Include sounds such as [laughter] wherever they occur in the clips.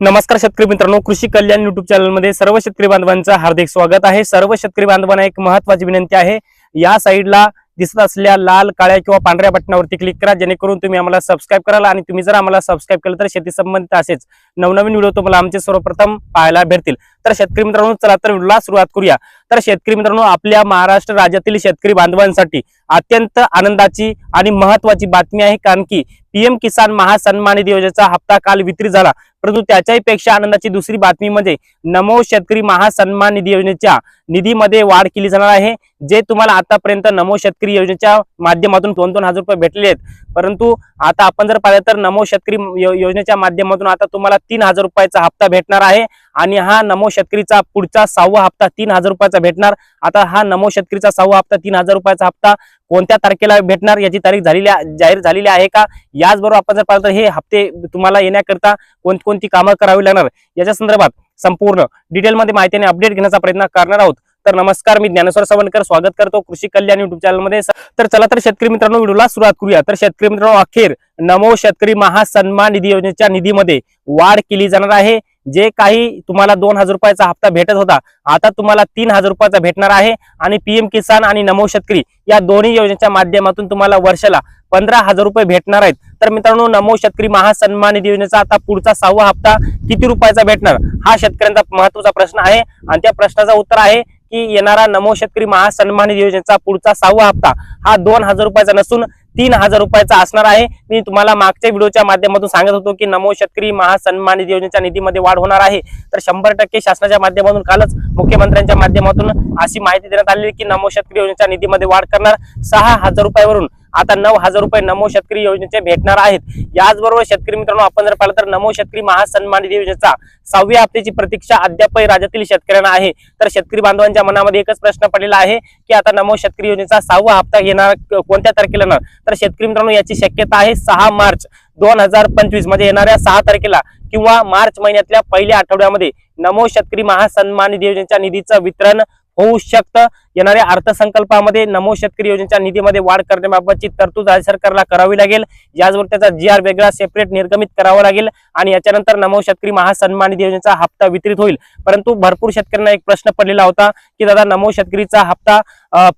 नमस्कार शेतकरी मित्रांनो कृषी कल्याण युट्यूब चॅनलमध्ये सर्व शेतकरी बांधवांचं हार्दिक स्वागत आहे. सर्व शेतकरी बांधवांना एक महत्वाची विनंती आहे. या साईडला दिसत असलेल्या लाल काळ्या किंवा पांढऱ्या बटनावरती क्लिक करा जेणेकरून तुम्ही आम्हाला सबस्क्राईब कराल आणि तुम्ही जर आम्हाला सबस्क्राईब केलं तर शेती संबंधित असेच नवनवीन व्हिडिओ तुम्हाला आमचे सर्वप्रथम पाहायला भेटतील. तर शेतकरी मित्रांनो चला तर व्हिडिओला सुरुवात करूया. तर शेतकरी मित्रांनो आपल्या महाराष्ट्र राज्यातील शेतकरी बांधवांसाठी अत्यंत आनंदाची आणि महत्वाची बातमी आहे कारण की पीएम किसान महासन्मान निधी योजनेचा हप्ता काल वितरित झाला. परंतु त्याच्याही पेक्षा आनंदाची दुसरी बातमी म्हणजे नमो शेतकरी महासन्मान निधी योजनेच्या निधीमध्ये वाढ केली जाणार आहे जे तुम्हाला आतापर्यंत नमो शेतकरी योजनेच्या माध्यमातून दोन दोन हजार रुपये भेटले आहेत. परंतु आता आपण जर पाहिलं तर नमो शेतकरी योजनेच्या माध्यमातून आता तुम्हाला तीन हजार रुपयाचा हप्ता भेटणार आहे आणि हा नमो शेतकरीचा पुढचा सहावा हप्ता तीन हजार रुपयाचा भेटणार. आता हा नमो शेतकरीचा सहावा हप्ता तीन हजार रुपयाचा हप्ता कोणत्या तारखेला भेटणार याची तारीख झालेली आहे- जाहीर झालेली आहे का? याचबरोबर आपण जर पाहिलं तर हे हप्ते तुम्हाला येण्याकरता कोणकोणती कामं करावी लागणार? याच्या संदर्भात संपूर्ण डिटेलमध्ये माहिती आणि अपडेट घेण्याचा प्रयत्न करणार आहोत. तर नमस्कार मी ज्ञानेश्वर सवणकर स्वागत करतो कृषी कल्याण युट्यूब चॅनलमध्ये तर चला तर शेतकरी मित्रांनो व्हिडिओला सुरुवात करूया. तर शेतकरी मित्रांनो अखेर नमो शेतकरी महासन्मान निधी योजनेच्या निधीमध्ये वाढ केली जाणार आहे. जे काही तुम्हाला दोन हजार रुपयाचा हप्ता भेटत होता आता तुम्हाला तीन हजार रुपयाचा भेटणार आहे. आणि पीएम किसान आणि नमो शेतकरी या दोन्ही योजनेच्या माध्यमातून तुम्हाला वर्षाला पंधरा हजार रुपये भेटणार आहेत. तर मित्रांनो नमो शेतकरी महासन्मान निधी योजनेचा आता पुढचा सहावा हप्ता किती रुपयाचा भेटणार? हा शेतकऱ्यांचा महत्त्वाचा प्रश्न आहे. आणि त्या प्रश्नाचं उत्तर आहे की येणारा नमो शेतकरी महासन्मान निधी योजनेचा पुढचा सहावा हप्ता हा दोन हजार रुपयाचा नसून तीन हजार रुपयाचा असणार आहे. मी तुम्हाला मागच्या व्हिडिओच्या माध्यमातून सांगत होतो की नमो शेतकरी महासन्मान निधी योजनेच्या निधीमध्ये वाढ होणार आहे. तर शंभर टक्के शासनाच्या माध्यमातून कालच मुख्यमंत्र्यांच्या माध्यमातून अशी माहिती देण्यात आलेली की नमो शेतकरी योजनेच्या निधीमध्ये वाढ करणार सहा हजार रुपयावरून आता नऊ हजार रुपये नमो शेतकरी योजनेचे भेटणार आहेत. याचबरोबर शेतकरी मित्रांनो आपण जर पाहिलं तर नमो शेतकरी महासन्मान निधी योजनेचा सहाव्या हप्त्याची प्रतीक्षा अद्यापही राज्यातील शेतकऱ्यांना आहे. तर शेतकरी बांधवांच्या मनामध्ये एकच प्रश्न पडलेला आहे की आता नमो शेतकरी योजनेचा सहावा हप्ता येणार कोणत्या तारखेला येणार? तर शेतकरी मित्रांनो याची शक्यता आहे सहा मार्च दोन हजार पंचवीस म्हणजे येणाऱ्या सहा तारखेला किंवा मार्च महिन्यातल्या पहिल्या आठवड्यामध्ये नमो शेतकरी महासन्मान निधी योजनेच्या निधीचं वितरण होऊ शकतं. येणाऱ्या अर्थसंकल्पामध्ये नमो शेतकरी योजनेच्या निधीमध्ये वाढ करण्याबाबतची तरतूद राज्य सरकारला करावी लागेल. याचबरोबर त्याचा जी आर वेगळा सेपरेट निर्गमित करावा लागेल आणि याच्यानंतर नमो शेतकरी महासन्मान निधी योजनेचा हप्ता वितरित होईल. परंतु भरपूर शेतकऱ्यांना एक प्रश्न पडलेला होता की दादा नमो शेतकरीचा हप्ता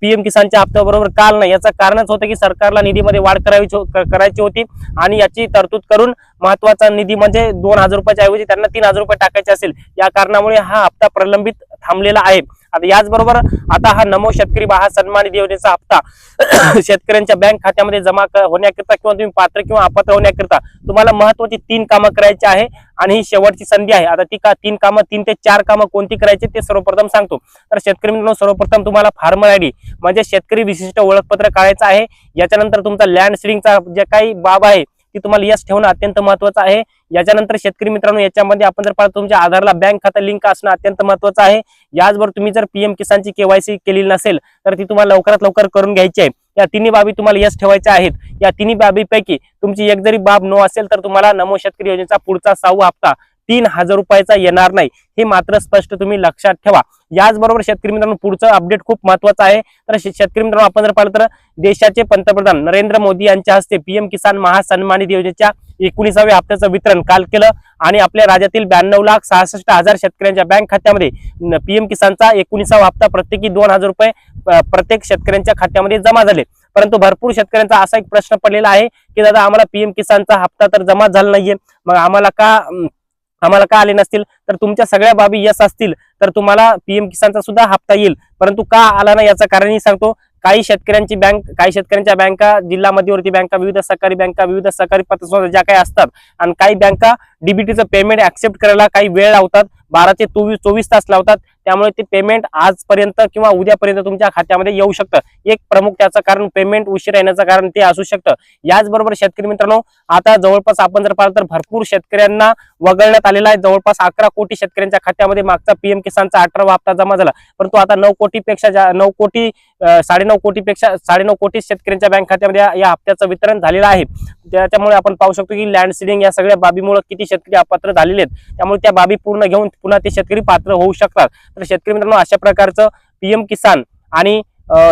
पीएम किसानच्या हप्त्याबरोबर काल नाही? याचं कारणच होतं की सरकारला निधीमध्ये वाढ करावी हो- क- करायची होती आणि याची तरतूद करून महत्त्वाचा निधी म्हणजे दोन हजार रुपयाच्या ऐवजी त्यांना तीन हजार रुपये टाकायचे असेल. या कारणामुळे हा हप्ता प्रलंबित थांबलेला आहे. आता याचबरोबर आता हा नमो शेतकरी महासन्मान निधी योजनेचा हप्ता [clears throat] शेतकऱ्यांच्या बँक खात्यामध्ये जमा होण्याकरिता किंवा तुम्ही पात्र किंवा अपात्र होण्याकरिता तुम्हाला महत्वाची तीन कामं करायची आहे आणि ही शेवटची संधी आहे. आता ती का तीन कामं तीन ते चार कामं कोणती करायची ते सर्वप्रथम सांगतो. तर शेतकरी मित्रांनो सर्वप्रथम तुम्हाला फार्मर आयडी म्हणजे शेतकरी विशिष्ट ओळखपत्र काढायचं आहे. याच्यानंतर तुमचा लँड सिडिंगचा जे काही बाब आहे ती तुम्हाला यस ठेवणं अत्यंत महत्वाचं आहे. याच्यानंतर शेतकरी मित्रांनो याच्यामध्ये आपण जर पाहतो तुमच्या आधारला बँक खाता लिंक असणं अत्यंत महत्वाचं आहे. याचबरोबर तुम्ही जर पीएम किसानची केवायसी केलेली नसेल तर ती तुम्हाला लवकरात लवकर करून घ्यायची आहे. या तिन्ही बाबी तुम्हाला यश ठेवायच्या आहेत. या तिन्ही बाबीपैकी तुमची एक जरी बाब नो असेल तर तुम्हाला नमो शेतकरी योजनेचा पुढचा सहावा हप्ता तीन हजार रुपयाचा येणार नाही. हे मात्र स्पष्ट तुम्ही लक्षात ठेवा. याचबरोबर शेतकरी मित्रांनो पुढचं अपडेट खूप महत्वाचं आहे. तर शे- शेतकरी मित्रांनो आपण जर पाहिलं तर देशाचे पंतप्रधान नरेंद्र मोदी यांच्या हस्ते पीएम किसान महासन्मान योजनेच्या एकोणीसाव्या हप्त्याचं वितरण काल केलं आणि आपल्या राज्यातील ब्याण्णव लाख सहासष्ट हजार शेतकऱ्यांच्या बँक खात्यामध्ये पीएम किसानचा एकोणीसावा हप्ता प्रत्येकी दोन हजार रुपये प्रत्येक शेतकऱ्यांच्या खात्यामध्ये जमा झाले. परंतु भरपूर शेतकऱ्यांचा असा एक प्रश्न पडलेला आहे की दादा आम्हाला पीएम किसानचा हप्ता तर जमा झाला नाहीये. मग आम्हाला का आम्हाला का आले नसतील? तर तुमच्या सगळ्या बाबी यस असतील. तर तुम्हाला पीएम किसानचा सुद्धा हप्ता येईल. परंतु का आला नाही याचं कारणही सांगतो. काही शेतकऱ्यांची बँक काही शेतकऱ्यांच्या बँका जिल्हा मध्यवर्ती बँका विविध सहकारी बँका विविध सहकारी पतसंस्था ज्या काही असतात आणि काही बँका डीबीटीचं पेमेंट ऍक्सेप्ट करायला काही वेळ लावतात. बारा ते चोवीस चोवीस तास लावतात. त्यामुळे ते पेमेंट आजपर्यंत किंवा उद्यापर्यंत तुमच्या खात्यामध्ये येऊ शकतं. एक प्रमुख त्याचं कारण पेमेंट उशीर येण्याचं कारण ते असू शकतं. याचबरोबर शेतकरी मित्रांनो आता जवळपास आपण जर पाहिलं तर भरपूर शेतकऱ्यांना वगळण्यात आलेला आहे. जवळपास अकरा कोटी शेतकऱ्यांच्या खात्यामध्ये मागचा पीएम किसानचा अठरावा हप्ता जमा झाला. परंतु आता नऊ कोटीपेक्षा जा- नऊ कोटी साडेनऊ कोटीपेक्षा साडेनऊ कोटी शेतकऱ्यांच्या बँक खात्यामध्ये या- या हप्त्याचं वितरण झालेलं आहे. त्याच्यामुळे आपण पाहू शकतो की लँड सिलिंग या सगळ्या बाबीमुळे किती शेतकरी अपात्र झालेले आहेत. त्यामुळे त्या बाबी पूर्ण घेऊन पुन्हा ते शेतकरी पात्र होऊ शकतात. तर शेतकरी मित्रांनो अशा प्रकारचं पीएम किसान आणि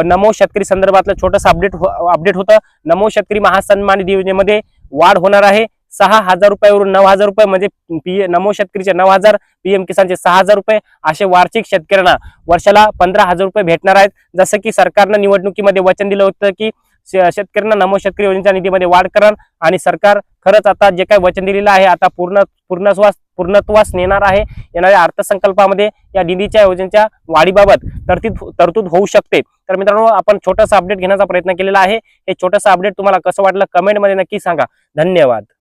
नमो शेतकरी संदर्भातलं छोटंसं अपडेट अपडेट हो, होतं. नमो शेतकरी महासन्मान निधी योजनेमध्ये वाढ होणार आहे. सहा हजार रुपयावरून नऊ हजार रुपये म्हणजे पी नमो शेतकरीचे नऊ हजार पीएम किसानचे सहा हजार रुपये असे वार्षिक शेतकऱ्यांना वर्षाला पंधरा हजार रुपये भेटणार आहेत. जसं की सरकारनं निवडणुकीमध्ये वचन दिलं होतं की शेतकऱ्यांना नमो शेतकरी योजनेच्या निधीमध्ये वाढ करण आणि सरकार खरंच आता जे काही वचन दिलेलं आहे आता पूर्ण पूर्णत्वास पूर्णत्वास नेणार आहे येणाऱ्या अर्थसंकल्पामध्ये या निधीच्या योजनेच्या वाढीबाबत तरतूद हो-, तरतूद होऊ शकते. तर मित्रांनो आपण छोटंसं अपडेट घेण्याचा प्रयत्न केलेला आहे. हे छोटंसं अपडेट तुम्हाला कसं वाटलं कमेंटमध्ये नक्की सांगा. धन्यवाद.